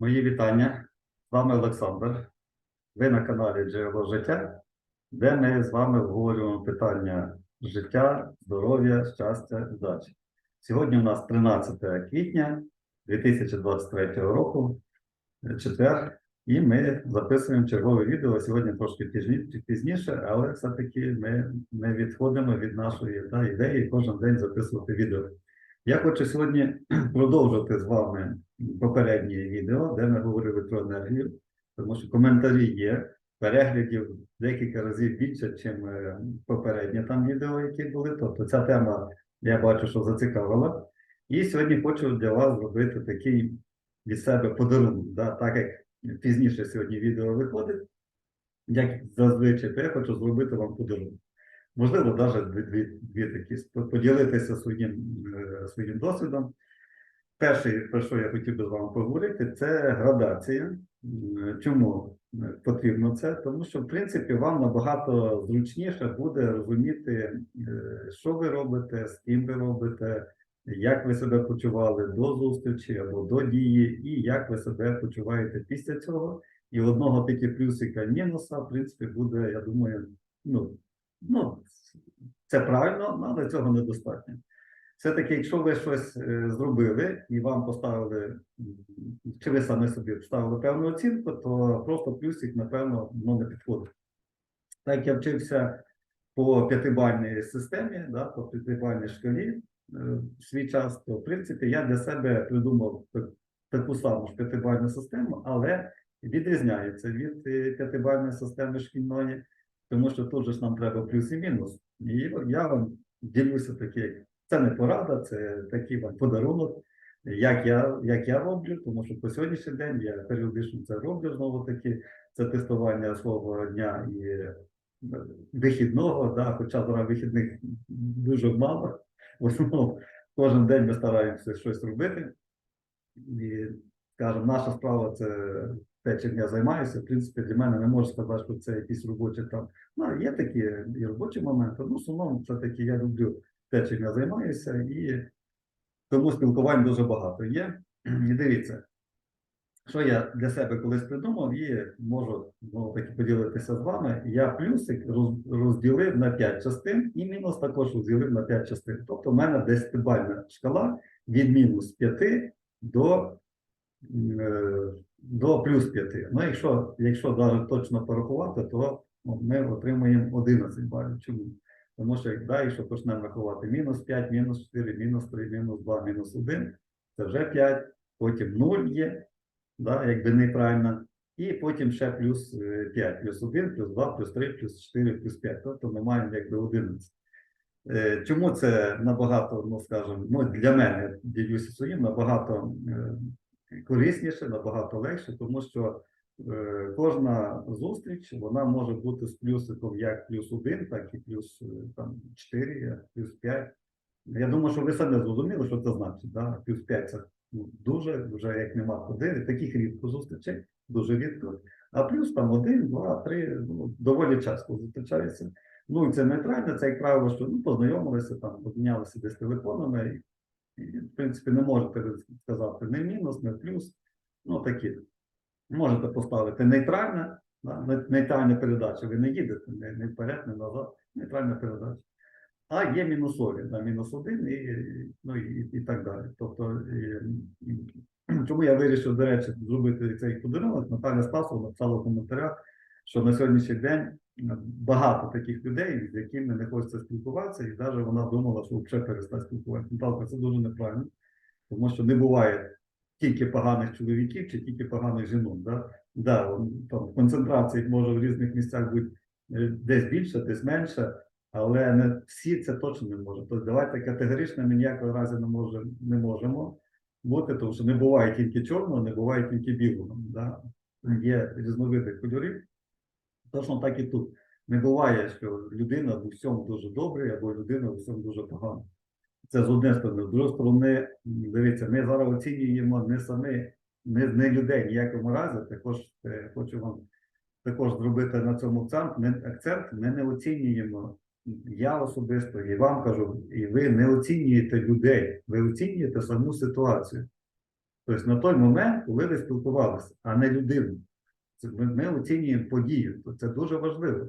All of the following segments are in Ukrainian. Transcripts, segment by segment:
Мої вітання. З вами Олександр. Ви на каналі Джерело життя, де ми з вами обговорюємо питання життя, здоров'я, щастя, удачі. Сьогодні у нас 13 квітня 2023 року, четвер, і ми записуємо чергове відео. Сьогодні трошки пізніше, але все-таки ми не відходимо від нашої да, ідеї кожен день записувати відео. Я хочу сьогодні продовжити з вами попереднє відео, де ми говорили про енергію, тому що коментарі є, переглядів декілька разів більше, ніж попереднє там відео, які були. Тобто ця тема, я бачу, що зацікавила. І сьогодні хочу для вас зробити такий від себе подарунок. Да? Так як пізніше сьогодні відео виходить, як зазвичай, то я хочу зробити вам подарунок. Можливо, навіть дві, дві, дві такі поділитися своїм, е, своїм досвідом. Перший, про що я хотів би з вами поговорити, це градація. Чому е, потрібно це? Тому що, в принципі, вам набагато зручніше буде розуміти, е, що ви робите, з ким ви робите, як ви себе почували до зустрічі або до дії, і як ви себе почуваєте після цього. І одного тільки плюсика мінуса, в принципі, буде, я думаю, ну, ну це правильно, але цього недостатньо. Все-таки, якщо ви щось е, зробили і вам поставили, чи ви самі собі вставили певну оцінку, то просто плюсик, напевно, ну, не підходить. Так я вчився по п'ятибальній системі, да, по п'ятибальній шкалі е, в свій час, то в принципі я для себе придумав таку саму ж п'ятибальну систему, але відрізняється від е, п'ятибальної системи шкільної, тому що тут же ж нам треба плюс і мінус. І я вам ділюся такі, це не порада, це такий вам подарунок, як я, як я роблю, тому що по сьогоднішній день я періодично це роблю знову таки. Це тестування свого дня і е, вихідного, да, хоча зараз вихідних дуже мало. В основному кожен день ми стараємося щось робити. І, скажімо, наша справа це те, чим я займаюся. В принципі, для мене не можу сказати, що це якісь робочі там. Ну, є такі і робочі моменти. Ну, в основному, все-таки я люблю те, чим я займаюся, і тому спілкувань дуже багато є. І дивіться, що я для себе колись придумав і можу знову таки поділитися з вами. Я плюсик розділив на 5 частин, і мінус також розділив на 5 частин. Тобто, в мене 10-бальна шкала від мінус 5 до, е, до плюс 5. Ну, якщо, якщо навіть точно порахувати, то ми отримаємо 11 балів. Чому? Тому що да, якщо почнемо рахувати мінус 5, мінус 4, мінус 3, мінус 2, мінус 1, це вже 5, потім 0 є, да, якби нейтральна, і потім ще плюс е, 5, плюс 1, плюс 2, плюс 3, плюс 4, плюс 5. Тобто ми маємо якби 11. Е, Чому це набагато, ну скажімо, ну для мене ділюся своїм, набагато е, корисніше, набагато легше, тому що е, кожна зустріч вона може бути з плюсиком як плюс 1, так і плюс е, там 4, плюс 5. Я думаю, що ви самі зрозуміли, що це значить. Да? Плюс 5 це ну, дуже, вже як нема куди. Таких рідко зустрічей, дуже рідко. А плюс там один, два, три, ну, доволі часто зустрічаються. Ну, і це нейтрально, це як правило, що ну, познайомилися, там, обмінялися десь телефонами. В принципі, не можете сказати не мінус, не плюс. Ну, такі. Можете поставити нейтральне, да, нейтральна передача. Ви не їдете не, не вперед, не назад, нейтральна передача. А є мінусові, да, мінус один і, ну, і, і так далі. Тобто, і, і, чому я вирішив, до речі, зробити цей подарунок, Наталя Стасова написала в коментарях, що на сьогоднішній день багато таких людей, з якими не хочеться спілкуватися, і навіть вона думала, що взагалі перестати спілкуватися. Наталка, це дуже неправильно, тому що не буває тільки поганих чоловіків чи тільки поганих жінок. Да? Да, там, концентрації може в різних місцях бути е, десь більше, десь менше, але не всі це точно не можуть. Тобто давайте категорично ми ніякого разу не можемо, не можемо бути, тому що не буває тільки чорного, не буває тільки білого. Да? Є різновиди кольорів. Точно так і тут. Не буває, що людина в усьому дуже добра, або людина в усьому дуже погана. Це з однієї сторони. З другої сторони, дивіться, ми зараз оцінюємо не самі, не, не людей ніякому разі. Також е, хочу вам також зробити на цьому акцент. Ми, акцент. Ми не оцінюємо. Я особисто і вам кажу, і ви не оцінюєте людей, ви оцінюєте саму ситуацію. Тобто на той момент, коли ви спілкувалися, а не людину. Ми, ми оцінюємо подію. То Це дуже важливо.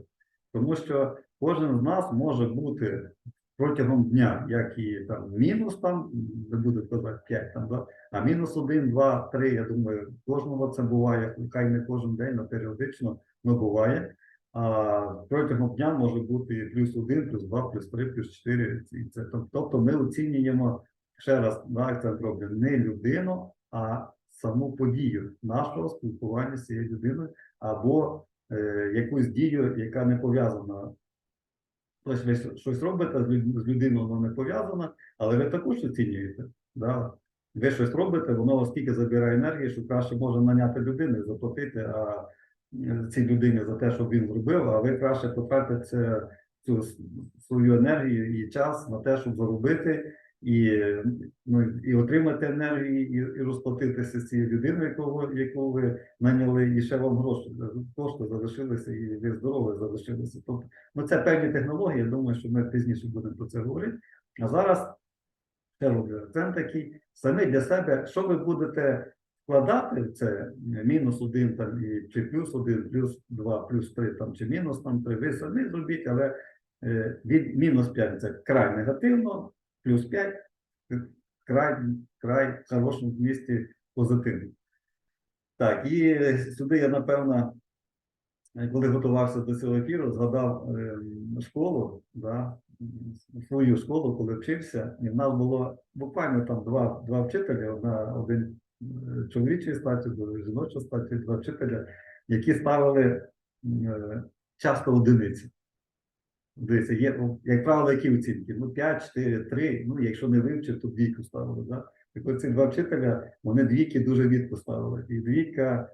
Тому що кожен з нас може бути протягом дня, як і там мінус там, не буду казати 5 там, да? а мінус 1, 2, 3, я думаю, кожного це буває, хай не кожен день, а періодично ну, буває. А протягом дня може бути і плюс 1, плюс 2, плюс 3, плюс 4. І це, тобто ми оцінюємо, ще раз на акцент роблю, не людину, а саму подію нашого спілкування з цією людиною або е, якусь дію, яка не пов'язана. Тобто ви щось робите з людиною, воно не пов'язано, але ви також оцінюєте. Да? Ви щось робите, воно вас стільки забирає енергії, що краще може наняти людину заплатити а, е, цій людині за те, що він зробив, а ви краще потратите цю свою енергію і час на те, щоб заробити і, ну, і отримати енергію, і, і розплатитися з цією людиною, яку, яку ви наняли, і ще вам гроші, кошти залишилися, і ви здорові залишилися. Тобто, ну це певні технології. Я думаю, що ми пізніше будемо про це говорити. А зараз ще роблю акцент такий. Самі для себе, що ви будете вкладати в це мінус один там і чи плюс один, плюс два, плюс три там чи мінус там три, ви самі зробіть, але е, від мінус 5 це край негативно, плюс 5 край, край в хорошому місці позитивно. Так, і сюди я напевно, коли готувався до цього ефіру, згадав е, школу, да, свою школу, коли вчився, і в нас було буквально там два, два вчителі, одна, один е, чоловічої статі, жіночої статі, два вчителя, які ставили е, часто одиниці. Дивіться, є, ну, як правило, які оцінки? Ну, 5, 4, 3, ну, якщо не вивчив, то двійку ставили. Да? Так от ці два вчителя, вони двійки дуже рідко ставили. І двійка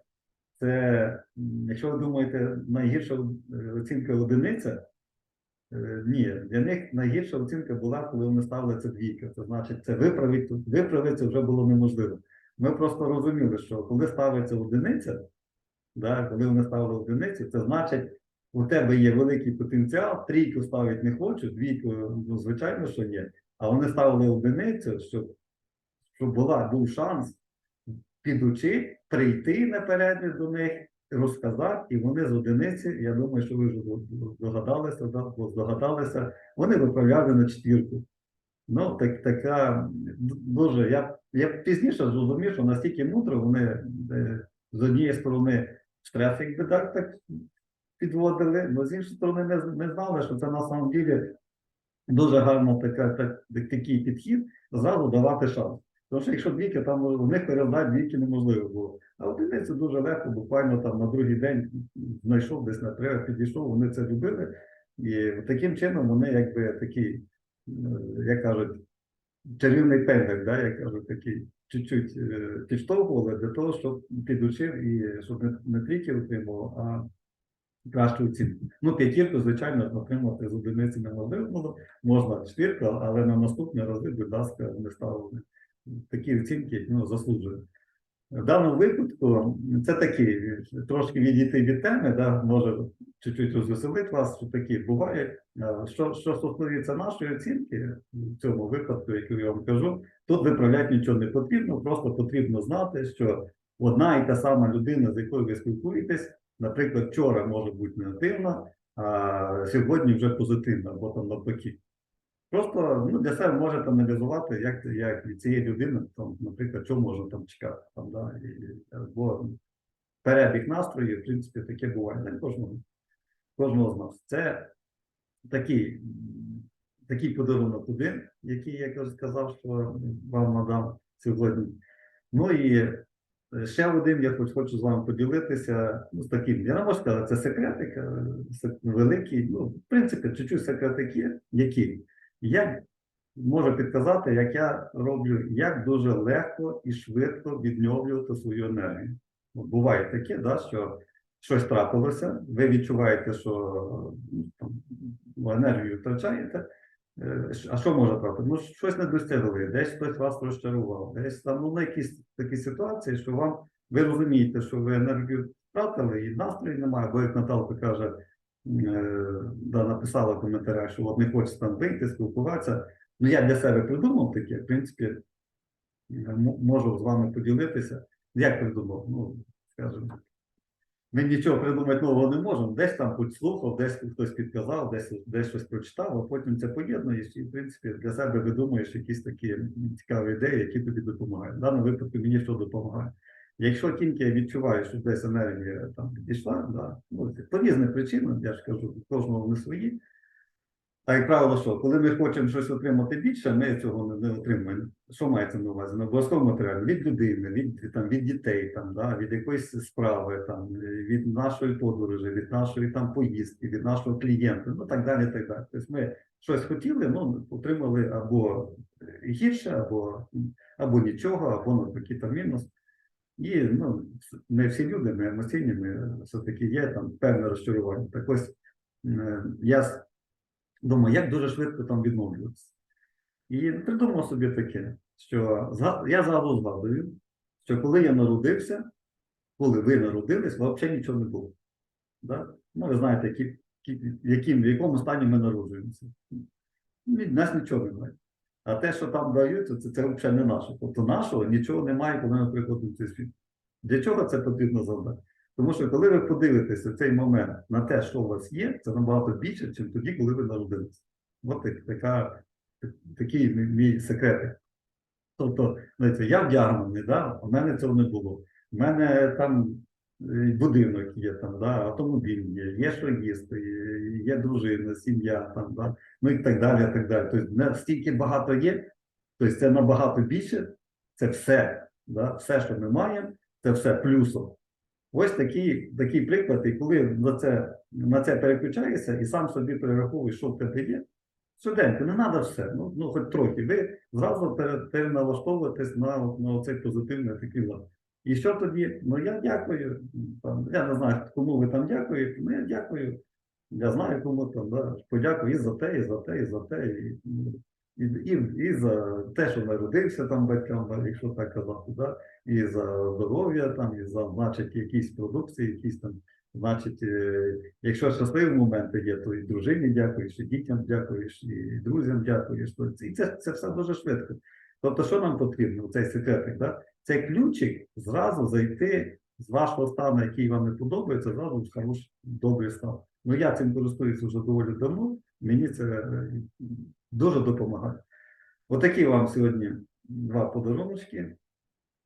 це, якщо ви думаєте, найгірша е, оцінка одиниця, е, ні, для них найгірша оцінка була, коли вони ставили це двійка. Це значить, це виправити, виправити вже було неможливо. Ми просто розуміли, що коли ставиться одиниця, да, коли вони ставили одиницю, це значить, у тебе є великий потенціал, трійку ставити не хочуть, двійку, ну, звичайно, що ні. А вони ставили одиницю, щоб, щоб була, був шанс підучити, прийти наперед до них, розказати, і вони з одиниці, я думаю, що ви вже здогадалися, да, здогадалися, вони виправляли на четвірку. Ну, так, така дуже. Я, я пізніше зрозумів, що настільки мудро вони е, з однієї сторони штраф, якби так, так підводили, але з іншої сторони з- не знали, що це на самом ділі дуже гарно така, так, так- такий підхід зразу давати шанс. Тому що якщо двійки, там у них передати двійки неможливо було. А одиниці дуже легко, буквально там на другий день знайшов десь на треба, підійшов, вони це любили. І таким чином вони якби такий, е, як кажуть, чарівний пендель, да, як кажуть, такий чуть-чуть е, підштовхували для того, щоб підучив і щоб не, не трійки отримував, а кращу оцінку. Ну, п'ятірку, звичайно, отримати з одиниці неможливо було, можна четвірку, але на наступні рази, будь ласка, не ставили такі оцінки, ну, заслужує. В даному випадку це такі, трошки відійти від теми, да, може чуть-чуть розвеселити вас, що такі буває. Що, що стосується нашої оцінки, в цьому випадку, який я вам кажу, тут виправляти нічого не потрібно, просто потрібно знати, що одна і та сама людина, з якою ви спілкуєтесь, наприклад, вчора може бути негативна, а сьогодні вже позитивна, або там навпаки. Просто ну, для себе можете аналізувати, як, як від цієї людини, там, наприклад, що можна там чекати. Там, да, і, бо перебіг настрою, в принципі, таке буває не кожного, кожного з нас. Це такий, такий подарунок один, який я вже сказав, що вам надам сьогодні. Ну і ще один я хоч хочу з вами поділитися. Ну, з таким, я не можу сказати, це секретик, е, великий. Ну, в принципі, чуть-чуть секретик є, який. Я можу підказати, як я роблю, як дуже легко і швидко відновлювати свою енергію. От Буває таке, да, що щось трапилося, ви відчуваєте, що ну, там, ну, енергію втрачаєте. Е, А що може трапити? Ну, щось не досягли, десь хтось вас розчарував, десь там ну, на якісь такі ситуації, що вам ви розумієте, що ви енергію втратили і настрою немає, бо як Наталка каже, е, да, написала в коментарях, що от не хочеться там вийти, спілкуватися. Ну, я для себе придумав таке, в принципі, можу з вами поділитися. Як придумав? Ну, скажімо, ми нічого придумати нового не можемо. Десь там підслухав, десь хтось підказав, десь, десь щось прочитав, а потім це поєднуєш і, в принципі, для себе видумуєш якісь такі цікаві ідеї, які тобі допомагають. В даному випадку мені що допомагає. Якщо тільки я відчуваю, що десь енергія там підійшла, да, ну, по різним причинам, я ж кажу, кожного не свої. А як правило, що коли ми хочемо щось отримати більше, ми цього не, отримуємо. Що мається на увазі? Не обов'язково матеріально від людини, від, там, від дітей, там, да, від якоїсь справи, там, від нашої подорожі, від нашої там, поїздки, від нашого клієнта, ну так далі. так далі. Тобто ми щось хотіли, ну, отримали або гірше, або, або нічого, або навпаки там мінус. І ну, не всі люди, ми емоційні, ми все-таки є там певне розчарування. Так ось е, я думаю, як дуже швидко там відновлюватися. І придумав собі таке, що я згадую згадую, що коли я народився, коли ви народились, взагалі нічого не було. Да? Ну, ви знаєте, які, яким, в якому стані ми народжуємося. Від нас нічого немає. А те, що там дають, це, це взагалі не наше. Тобто нашого нічого немає, коли ми приходимо в цей світ. Для чого це потрібно завдати? Тому що коли ви подивитеся цей момент на те, що у вас є, це набагато більше, ніж тоді, коли ви народилися. От так- така, такий мій, секретик. Тобто, знаєте, я вдягнений, да? у мене цього не було. У мене там е, будинок є, там, да? автомобіль є, є що їсти, є дружина, сім'я, там, да? ну і так далі. так далі. Тобто, настільки багато є, тобто це набагато більше, це все, да? все, що ми маємо, це все плюсом. Ось такий, приклад, і коли на це, на це переключаєшся і сам собі перераховуєш, що в тебе є, Швиденько, не треба все, ну, ну хоч трохи. Ви зразу переналаштовуєтесь на, на цей позитивний такий лад. І що тоді? Ну я дякую. Там, я не знаю, кому ви там дякуєте, ну я дякую. Я знаю, кому там, да, подякую і за те, і за те, і за те, і, і, і, і за те, що народився там батькам, якщо так казати, да, і за здоров'я, там, і за, значить, якісь продукції, якісь там, значить, е, Якщо щасливі моменти є, то і дружині дякуєш, і дітям дякуєш, і друзям дякуєш. То І це, це все дуже швидко. Тобто, що нам потрібно? Цей секретик, да? Цей ключик зразу зайти з вашого стану, який вам не подобається, зразу в хороший, добрий стан. Ну я цим користуюся вже доволі давно, мені це е, дуже допомагає. Отакі вам сьогодні два подарунки.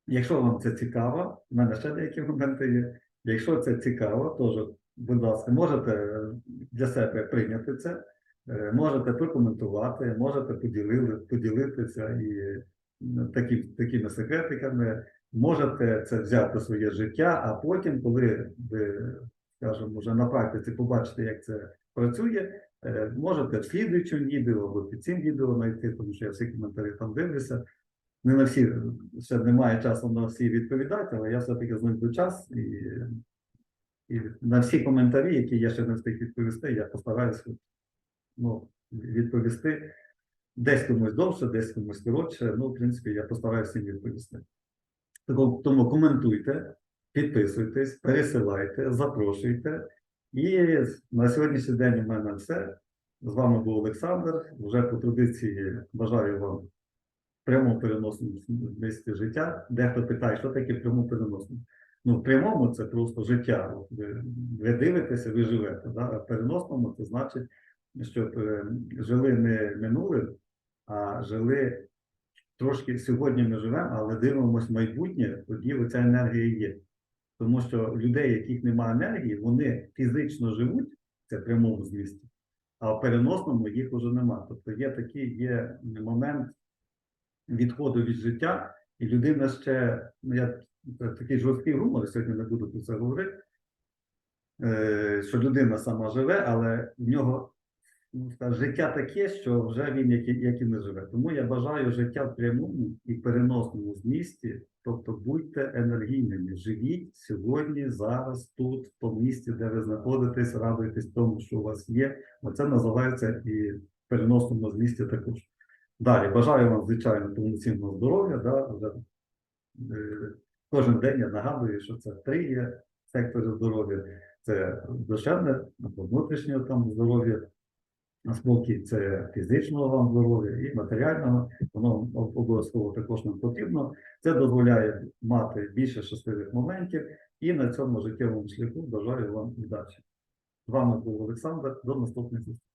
Якщо вам це цікаво, в мене ще деякі моменти є. Якщо це цікаво, теж, будь ласка, можете е, для себе прийняти це, е, можете прокоментувати, можете поділили, поділитися і такі, такими секретиками. Можете це взяти в своє життя, а потім, коли ви, скажімо, вже на практиці побачите, як це працює, е, можете в слідуючому відео або під цим відео знайти, тому що я всі коментарі там дивлюся не на всі ще немає часу на всі відповідати, але я все-таки знайду час і, і на всі коментарі, які я ще не встиг відповісти, я постараюся ну, відповісти. Десь комусь довше, десь комусь коротше. Ну, в принципі, я постараюся всім відповісти. Тому коментуйте, підписуйтесь, пересилайте, запрошуйте. І на сьогоднішній день у мене все. З вами був Олександр. Вже по традиції бажаю вам прямому переносному місці життя. Дехто питає, що таке прямо переносному. Ну, в прямому це просто життя. Ви, ви дивитеся, ви живете. Да? А в переносному це значить, щоб е, жили не минулим, а жили трошки сьогодні ми живемо, але дивимося майбутнє, тоді оця енергія є. Тому що людей, яких немає енергії, вони фізично живуть, це в прямому змісті, а в переносному їх вже немає. Тобто є такий є момент відходу від життя, і людина ще, ну я такий жорсткий гумор, сьогодні не буду про це говорити, е, що людина сама живе, але в нього життя таке, що вже він як, і- як і не живе. Тому я бажаю життя в прямому і переносному змісті, тобто будьте енергійними, живіть сьогодні, зараз, тут, в тому місці, де ви знаходитесь, радуйтесь тому, що у вас є. Оце називається і в переносному змісті також. Далі бажаю вам, звичайно, повноцінного здоров'я. Да, вже, е, кожен день я нагадую, що це три є сектори здоров'я, це душевне внутрішнє там здоров'я, Спокій це фізичного вам здоров'я і матеріального, воно обов'язково також нам потрібно. Це дозволяє мати більше щасливих моментів і на цьому життєвому шляху бажаю вам удачі. З вами був Олександр. До наступних зустрічей.